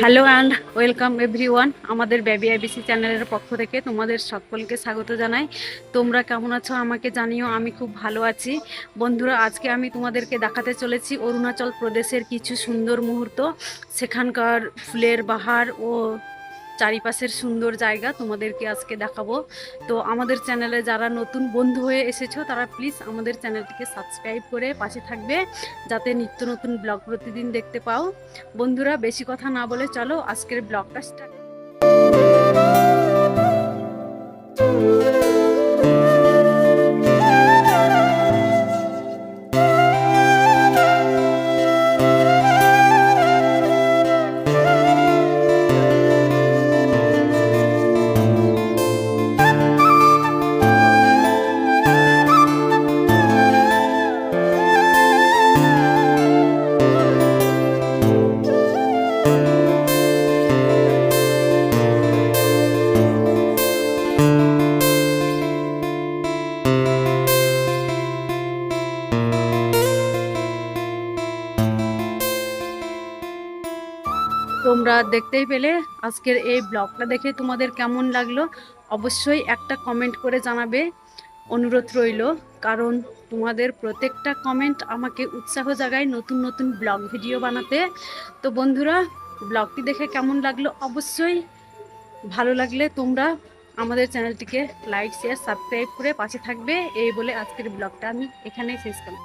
Hello and welcome everyone আমাদের baby IBC চ্যানেলের পক্ষ থেকে তোমাদের সকলকে স্বাগত জানাই। তোমরা কেমন আছো আমাকে জানিও, আমি খুব ভালো আছি। বন্ধুরা, আজকে আমি তোমাদেরকে দেখাতে চলেছি অরুণাচল প্রদেশের কিছু সুন্দর মুহূর্ত। সেখানকার ফুলের বাহার ও চারিপাশের সুন্দর জায়গা তোমাদেরকে আজকে দেখাবো। তো আমাদের চ্যানেলে যারা নতুন বন্ধু হয়ে এসেছ, তারা প্লিজ আমাদের চ্যানেলটিকে সাবস্ক্রাইব করে পাশে থাকবে, যাতে নিত্য নতুন ব্লগ প্রতিদিন দেখতে পাও। বন্ধুরা, বেশি কথা না বলে চলো আজকের ব্লগটা স্টার্ট তোমরা দেখতেই পেলে আজকের এই ব্লগটা দেখে তোমাদের কেমন লাগল? অবশ্যই একটা কমেন্ট করে জানাবে। অনুরোধ রইল, কারণ তোমাদের প্রত্যেকটা কমেন্ট আমাকে উৎসাহ জাগায় নতুন নতুন ব্লগ ভিডিও বানাতে। তো বন্ধুরা, ব্লগটি দেখে কেমন লাগল? অবশ্যই ভালো লাগলে তোমরা আমাদের চ্যানেলটিকে লাইক শেয়ার সাবস্ক্রাইব করে পাশে থাকবে। এই বলে আজকের ব্লগটা আমি এখানেই শেষ করলাম।